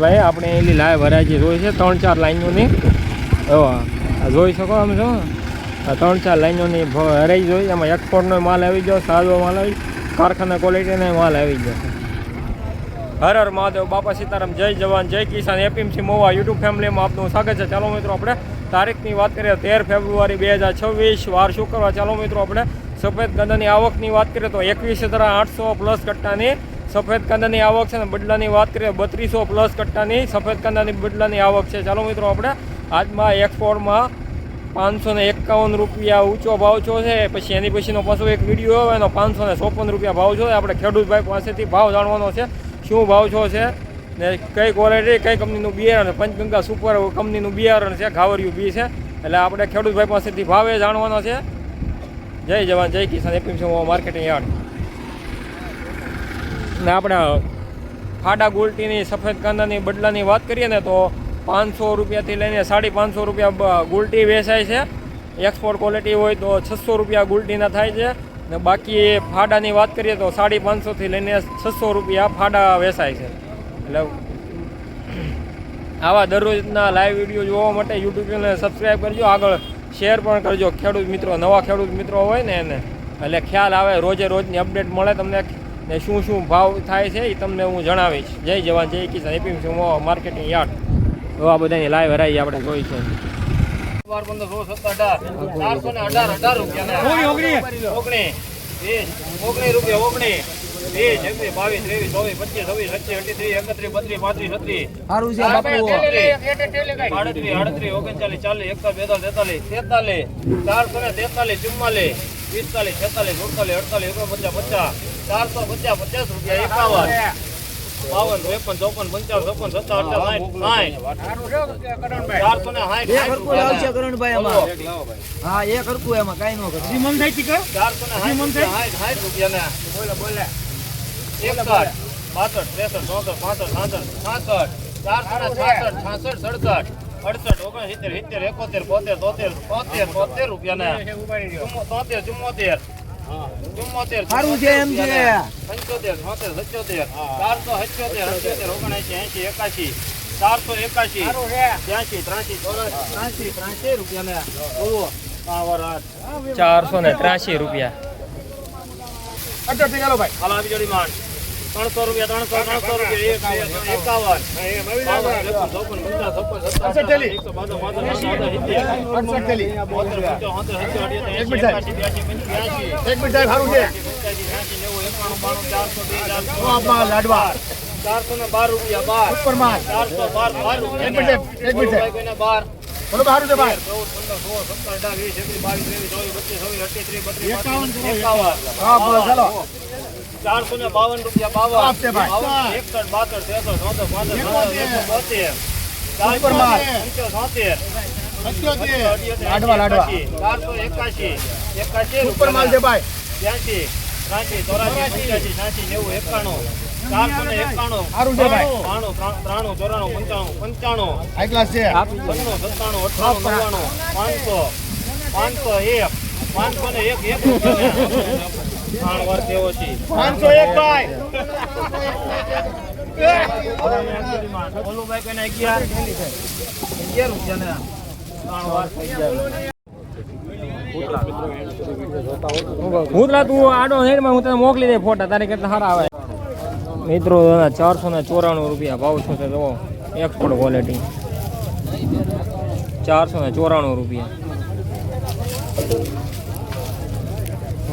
ભાઈ, આપણે live variety જોઈ છે, ત્રણ ચાર લાઈનોની. જોઈ શકો આમ છો? ત્રણ ચાર લાઈનોની હરાઈ જોઈ, એમાં એક્સપોર્ટનો માલ આવી ગયો, સાદો માલ આવી કારખાના ક્વોલિટીનો માલ આવી ગયો. હર હર મહાદેવ, બાપા સીતારામ, જય જવાન, જય કિસાન, એપીએમસી મોવા યુટ્યુબ ફેમિલીમાં આપનું સ્વાગત છે. ચાલો મિત્રો, આપણે તારીખની વાત કરીએ, તેર ફેબ્રુઆરી બે હજાર છવ્વીસ, વાર શુક્રવાર. ચાલો મિત્રો, આપણે સફેદ ગંદાની આવકની વાત કરીએ તો એકવીસ હજાર આઠસો પ્લસ કટ્ટાની સફેદ કાંદાની આવક છે ને બદલાની વાત કરીએ બત્રીસો પ્લસ કટ્ટાની સફેદ કાંદાની બદલાની આવક છે. ચાલો મિત્રો આપણે આજમાં એક્સપોર્ટમાં પાંચસો ને એકાવન રૂપિયા ઊંચો ભાવ છો છે. પછી એની પછીનો પાછો એક વીડિયો આવે એનો પાંચસો ને ચોપન રૂપિયા ભાવ છો. આપણે ખેડૂતભાઈ પાસેથી ભાવ જાણવાનો છે. શું ભાવ છો છે ને કઈ ક્વોલિટી કઈ કંપનીનું બિયારણ પંચગંગા સુપર કંપનીનું બિયારણ છે, ઘાવરિયું બી છે. એટલે આપણે ખેડૂતભાઈ પાસેથી ભાવે જાણવાનો છે. જય જવાન, જય કિસાન. APMC marketing yard. ને આપણે ફાડા ગુલટીની, સફેદ કાંદાની, બદલાની વાત કરીએ ને તો પાંચસો રૂપિયાથી લઈને સાડી પાંચસો રૂપિયા ગુલટી વેચાય છે. એક્સપોર્ટ ક્વોલિટી હોય તો છસો રૂપિયા ગુલટીના થાય છે. ને બાકી ફાડાની વાત કરીએ તો સાડી પાંચસોથી લઈને છસો રૂપિયા ફાડા વેચાય છે. એટલે આવા દરરોજના લાઈવ વીડિયો જોવા માટે યુટ્યુબ ચેનલને સબસ્ક્રાઈબ કરજો. આગળ શેર પણ કરજો. ખેડૂત મિત્રો, નવા ખેડૂત મિત્રો હોય ને એને. એટલે ખ્યાલ આવે, રોજે રોજની અપડેટ મળે તમને. ને શું શું ભાવ થાય છે એ તમને હું જણાવીશ. જય જવાન જય કિસાન. APMC marketing yard. તો આ બધાની લાઈવ હરાઈ આપણે જોઈ છે. ચારસો ને તેતાલીસ. ચુમ્માલીસ પિસ્તાલીસ છેતાલીસ સુડતાલીસ અડતાલીસ ઓગણપચાસ પચાસ. ચારસો પચાસ પચાસ રૂપિયા એકાવન. બાવન ત્રેપન ચોપન પંચાવન સત્તાવન ચારસો ને સાઠ એક સાઠ હરકું લાવશે રૂપિયા કરણભાઈ એમાં હા એક હરકું એમાં કાઈ નો કરે ચારસો ને સાઠ રૂપિયા સાઠ સાઠ રૂપિયા ને બોલે. બોલે એકસઠ બાસઠ ત્રેસઠ ચોસઠ પાંસઠ છાસઠ છાસઠ ચારસો ને છાસઠ છાસઠ સડસઠ. અડસઠ ઓગણસિત્તેર સિત્તેર એકોતેર બોતેર તોતેર તોતેર તોતેર રૂપિયા ને તોતેર ચુમ્મોતેર. સારું છે એમ છે. પંચોતેર છોતેર સત્યોતેર ચારસો સત્યોતેર અઠ્યોતેર ઓગણએંસી એંસી એકાશી ચારસો એકાશી ત્યાંસી ત્રાસી ત્રાસી ત્રાસી રૂપિયા ને ચારસો ને ત્રાસી રૂપિયા. હાલ આવી જોડી માંડ ત્રણસો રૂપિયા ત્રણસો ત્રણસો રૂપિયા એક એકાવન બાણું, ચારસો બાર. ને બાર રૂપિયા બાર. ચારસો બાર બાર રૂપિયા. બોલો ભાઈ કોઈને બાર તેર, ચૌદ, પંદર, સોળ, સત્તર, અઢાર, વીસ, એકવીસ, ચારસો ને બાવન રૂપિયા બાવન. એકસઠ બાસઠ ત્રેસઠ ચોસઠ પાંસઠ બોતેર. ચારસો. એકાશી, એકાશી. એકાશી રૂપિયા ત્યાંસી ત્રાસી ચોરાસી પંચ્યાસી છ્યાસી નેવું એકાણું. ચારસો ને એકાણું. સારું છે ભાઈ. બાણું ત્રણ- ત્રાણું ચોરાણું પંચાણું પંચાણું. છન્નું સત્તાણું અઠ્ઠાણું નવ્વાણું પાંચસો પાંચસો એક. પાંચસો તું આડો હેડમાં હું તને મોકલી દે ફોટા, તારે કેટલા સારા આવે. મિત્રો ચારસો ને ચોરાણું રૂપિયા ભાવ છો તે જુઓ એક્સપોર્ટ ક્વોલિટી ચારસો ને ચોરાણું રૂપિયા.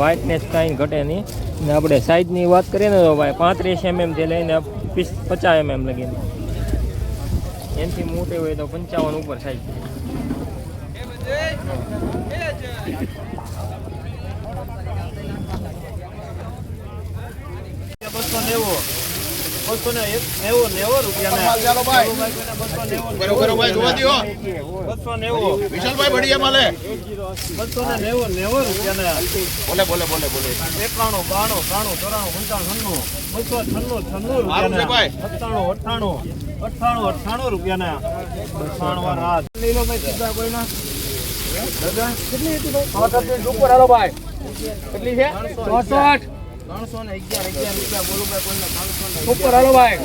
વ્હાઇટનેસ કાંઈ ઘટે નહીં. ને આપણે સાઇઝની વાત કરીએ ને તો ભાઈ પાંત્રીસ એમએમથી લઈને પીસ પચાસ એમએમ લગીને. એનાથી મોટી હોય તો પંચાવન ઉપર સાઈઝ બસો નેવું. બસો ને નેવું નેવું રૂપિયા બસો નેવું બસો ને નેવું નેવું રૂપિયા એકાણું બાણું ત્રાણું ચોરાણું પંચાણું છન્નું બસો છન્નું છન્નું રૂપિયા સત્તાણું અઠ્ઠાણું અઠાણું અઠ્ઠાણું રૂપિયા ભાઈ? સીધા ઉપર હાલો ભાઈ કેટલી છે ચોસઠ. ત્રણસો ને અગિયાર અગિયાર રૂપિયા બોલું ભાઈ કોઈને ત્રણસો ને ઉપર હાલો ભાઈ.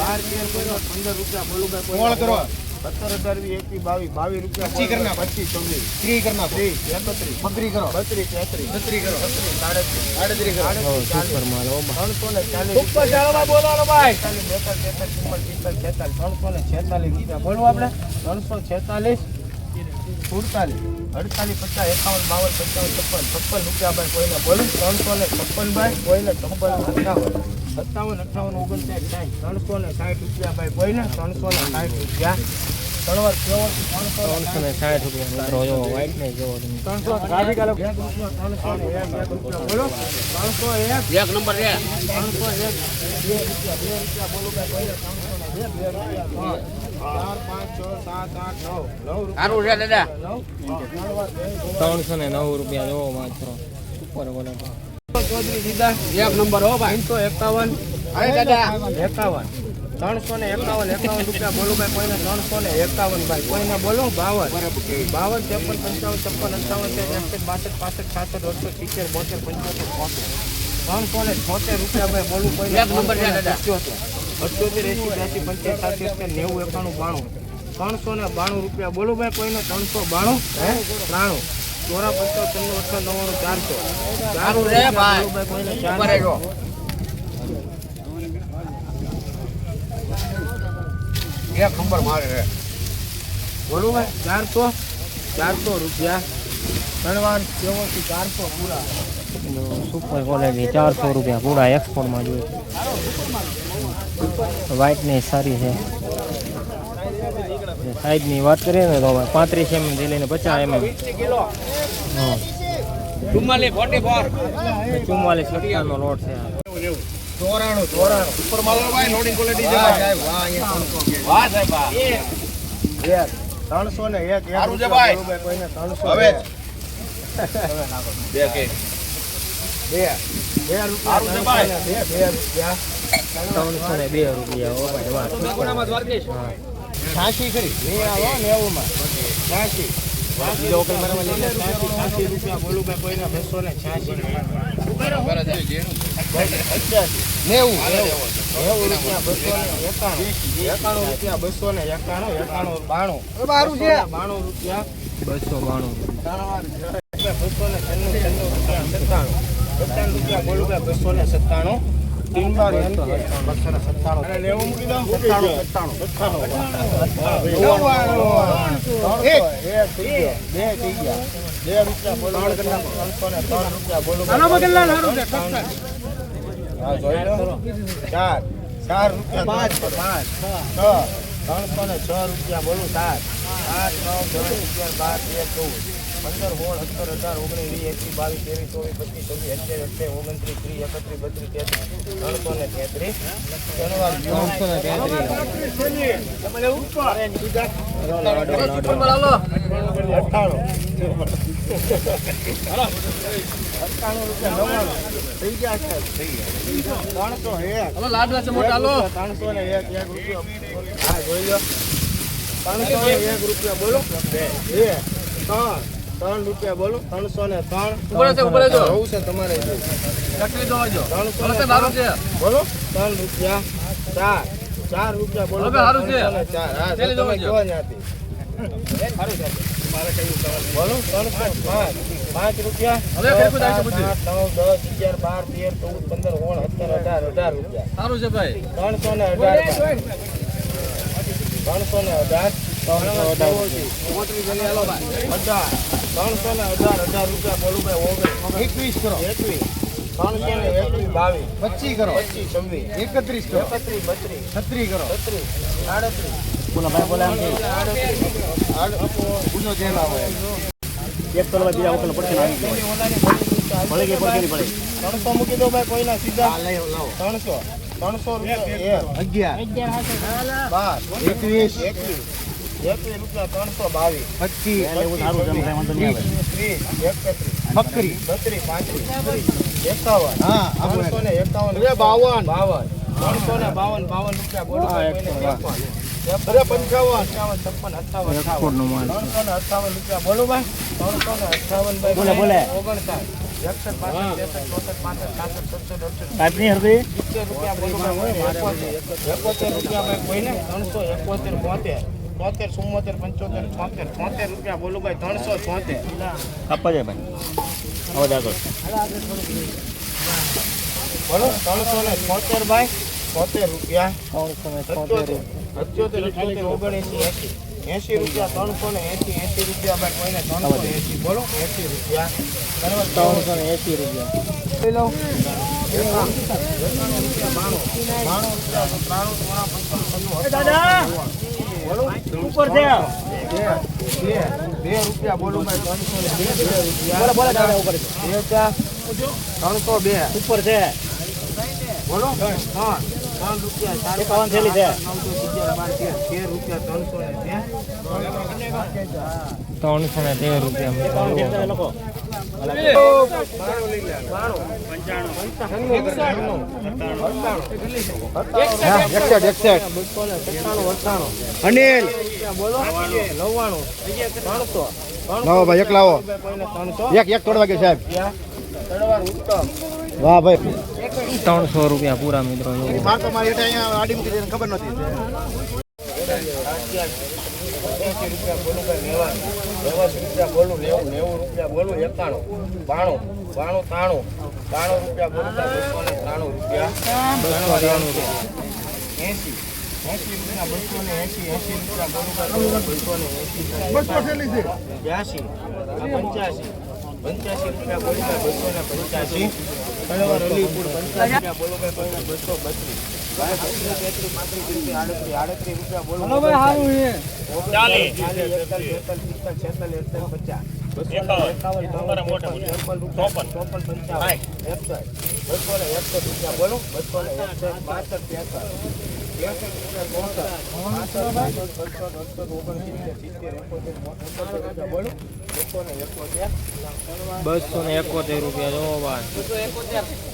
બાર તેર કોઈને પંદર રૂપિયા બોલું ભાઈ કોણ કરો? સત્તર વીસ એકવીસ બાવીસ બાવીસ રૂપિયા પચીસ કરના પચીસ છવ્વીસ ત્રી કરી ત્રીસ એકત્રીસ. બકરી કરો. બત્રીસ તેત્રીસ. છત્રી કરો. છત્રીસ સાડત્રીસ. આડત્રી કરો. સાડત્રીસ સુપર માલ ત્રણસો ને ચાલીસ ઉપર ચાલો ભાઈ બોલો હાલો ભાઈ. છેતાલીસ બેતાલીસ તેતાલીસ ચુમ્માલીસ પિસ્તાલીસ છેતાલીસ ત્રણસો ને છેતાલીસ રૂપિયા બોલવું આપણે. ત્રણસો છેતાલીસ. સુડતાલીસ, અડતાલીસ પચાસ, એકાવન, બાવન પંચાવન છપ્પન છપ્પન રૂપિયા ભાઈ કોઈને બોલું, ત્રણસો ને છપ્પન ભાઈ કોઈને છપ્પન અઠાવન સત્તાવન અઠાવન ઓગણસાઠ સાઠ ત્રણસો ને સાઠ રૂપિયા ભાઈ કોઈને ત્રણસો ને સાઠ ત્રણસો ને સાઠ રૂપિયા ત્રણસો ને એક રૂપિયા બોલો. ત્રણસો એક. એક નંબર ત્રણસો બોલો ને નવ. રૂપિયા. જોવો માત્ર. ઉપર ક્વોલિટી ચૌધરી દીધા એક નંબર હો ભાઈ. ત્રણસો એકાવન. અરે દાદા. એકાવન. ત્રણસો ને એકાવન એકાવન રૂપિયા બોલો ભાઈ કોઈને ત્રણસો ને એકાવન ભાઈ કોઈને બોલો? બાવન. બાવન ત્રેપન પંચાવન છપ્પન અઠાવન એકસઠ બાસઠ પાસઠ સાસઠ અડસો સિત્તેર બોતેર પંચોતેર છોતેર. ત્રણસો ને છોતેર રૂપિયા ભાઈ બોલું કોઈ એક નંબર છે દાદા. અઠ્યોતેર એસી બ્યાસી પંચાયત સાતસી નેવું એકાણું બાણું. ત્રણસો ને બાણું રૂપિયા બોલું ભાઈ કોઈને? ત્રણસો બાણું. ત્રાણું. ચોરા પંચાવન ત્રણ અઠા નવ્વાણું ચારસો સારું રે ભાઈ. એક નંબર મારે રે બોલું ભાઈ? ચારસો ચારસો રૂપિયા. ત્રણ કેવોથી ચારસો પૂરા. સુપર ક્વોલિટી ચારસો રૂપિયા પૂરા એક્સપોર્ટમાં જોઈએ. વ્હાઇટ ને સારી છે. સાઈઝની વાત કરીએ ને તો પાંત્રીસ એમ થી લઈને પચાસ એમ ચુમ્માલીસ લક્ષાનો લોટ છે ચોરાણું ચોરાણું. ઉપર માલો ભાઈ લોડિંગ ક્વોલિટી છે. ભાઈ વાહ. અહીંયા ત્રણસો ને એક એક સારું છે ભાઈ. કોઈને ત્રણસો હવે. બે કે. બે રૂપિયા બે બે રૂપિયા ત્રણસો ને બે રૂપિયા છ્યાસી ખરી. નહીં આવો નેવુંમાં કોઈને બસો ને એકાણું. એકાણું રૂપિયા બસો ને એકાણું એકાણું બાણું. બારું બાણું રૂપિયા. બસો બાણું. બસો ને છન્નું છન્નું રૂપિયા સત્તાણું. સત્તાણું રૂપિયા બોલું ભાઈ બસો ને સત્તાણું. ચાર ચાર રૂપિયા પાંચ પાંચ છ ત્રણસો ને છ રૂપિયા બોલું સાત આઠ નવ દસ અગિયાર બાર તેર ચૌદ પંદર સોળ સત્તર અઢાર ઓગણીસ વીસ એકવીસ બાવીસ ત્રેવીસ ચોવીસ પચીસ છવ્વીસ અઠ્યાવીસ અઠ્યાવીસ ઓગણત્રીસ ત્રીસ એકત્રીસ બત્રીસ તેત્રીસ ત્રણસો ને તેત્રીસ ત્રણસો ને ત્રણસો ને એક રૂપિયો. બોલો. બે ત્રણ ત્રણ રૂપિયા બોલો ત્રણસો ને ત્રણ. ઉપર છે તમારે. ચકલી દોજો ત્રણસો ને સારું છે. બોલો. ત્રણ રૂપિયા. ચાર. ચાર રૂપિયા બોલો હવે સારું છે. ચાર. હા ચાલી ત્યાંથી. સારું છે મારે કયું બોલો ત્રણસો પાંચ. પાંચ રૂપિયા. હવે છ, ફેરફાર છે બધું. આઠ, નવ દસ અગિયાર બાર તેર ચૌદ પંદર સોળ સત્તર અઢાર અઢાર રૂપિયા. સારું છે ભાઈ. ત્રણસો ને અઢાર ત્રણસો ને અઢાર. ત્રણસો ને અઢાર અઢાર રૂપિયા બોલું ભાઈ ઓગણીસ એકવીસ કરો એકવીસ ત્રણસો ને એકવીસ બાવીસ કરો પચીસ છવ્વીસ એકત્રીસ કરો એકત્રીસ બત્રીસ છત્રીસ કરો છત્રીસ આડત્રીસ બોલો ભાઈ બોલે પૂજો જેલ ત્રણસો મૂકી દો ભાઈ કોઈના સીધા ત્રણસો ત્રણસો રૂપિયા. અગિયાર. બાર. એકવીસ એકવીસ. ત્રણસો બાવીસ પચીસ બત્રીસ. બત્રીસ. પાંત્રીસ. એકાવન. ત્રણસો ને એકાવન બાવન. બાવન. ત્રણસો ને બાવન બાવન રૂપિયા. બોલો હા. અરે પંચાવન. છપ્પન અઠાવન ત્રણસો ને અઠાવન રૂપિયા. બોલો ભાઈ. ત્રણસો ને અઠાવન ભાઈ બોલે, બોલે. ઓગણસાઠ. એકોતેર રૂપિયા ભાઈ કોઈને? ત્રણસો એકોતેર બોતેર. તોતેર ચુમ્મોતેર પંચોતેર છોતેર છોતેર રૂપિયા બોલું ભાઈ ત્રણસો છોતેર. આપવા જાય ભાઈ. આવો આગળ બોલો ત્રણસો ને છોતેર ભાઈ છોતેર રૂપિયા. ત્રણસો ને સત્યોતેર સત્યોતેર અઠ્યોતેર ઓગણએંસી એંસી. એંસી રૂપિયા ત્રણસો ને એંસી એંસી રૂપિયા ભાઈ કોઈને ત્રણસો એંસી બોલો એંસી રૂપિયા. બરાબર? ત્રણસો ને એંસી રૂપિયા. લઈ લઉં બાણું. રૂપિયા ત્રાણું ચોરા પંચાણું દાદા બોલો ઉપર છે બે રૂપિયા બોલો ભાઈ ત્રણસો ને બે રૂપિયા. બોલો બોલો ત્રણસો બે. ઉપર છે બોલો ત્રણ. ત્રણ રૂપિયા થેલી છે. ત્રણસો ને તેર ત્રણસો ને તેર રૂપિયા થેલી અનિલ બોલો નવ્વાણું ત્રણસો લાવો ભાઈ એક લાવો. એક એક તોડવા ગયો સાહેબ. વાહ ભાઈ ત્રણસો રૂપિયા પૂરા મિત્રો મારી અહીંયા આડી ખબર નથી પંચ્યાસી. પંચ્યાસી રૂપિયા બોલું બસો ને પંચ્યાસી. બસો ને એકસો રૂપિયા બોલો બસો ને એકસઠ બસો ને એકોતેર રૂપિયા જો ભાઈ.